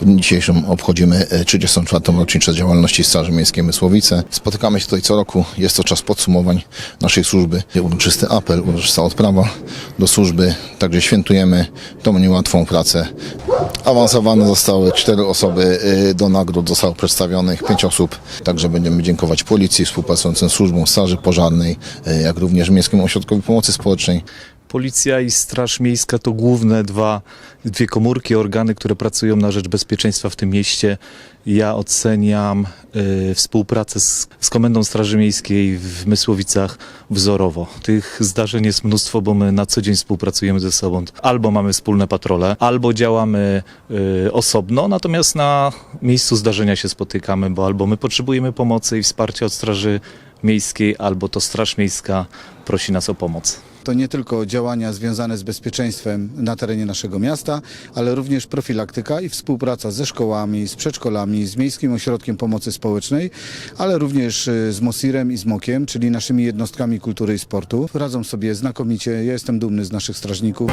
W dniu dzisiejszym obchodzimy e, 34. rocznicę działalności Straży Miejskiej Mysłowice. Spotykamy się tutaj co roku. Jest to czas podsumowań naszej służby. Uroczysty apel, uroczysta odprawa do służby. Także świętujemy tą niełatwą pracę. Awansowane zostały cztery osoby y, do nagród, zostało przedstawionych pięć osób. Także będziemy dziękować Policji, współpracującym służbom Straży Pożarnej, y, jak również Miejskiemu Ośrodkowi Pomocy Społecznej. Policja i Straż Miejska to główne dwa, dwie komórki, organy, które pracują na rzecz bezpieczeństwa w tym mieście. Ja oceniam y, współpracę z, z Komendą Straży Miejskiej w Mysłowicach wzorowo. Tych zdarzeń jest mnóstwo, bo my na co dzień współpracujemy ze sobą. Albo mamy wspólne patrole, albo działamy y, osobno, natomiast na miejscu zdarzenia się spotykamy, bo albo my potrzebujemy pomocy i wsparcia od Straży Miejskiej, albo to Straż Miejska prosi nas o pomoc. To nie tylko działania związane z bezpieczeństwem na terenie naszego miasta, ale również profilaktyka i współpraca ze szkołami, z przedszkolami, z Miejskim Ośrodkiem Pomocy Społecznej, ale również y, z MOSIR-em i z MOK-iem, czyli naszymi jednostkami kultury i sportu. Radzą sobie znakomicie. Ja jestem dumny z naszych strażników.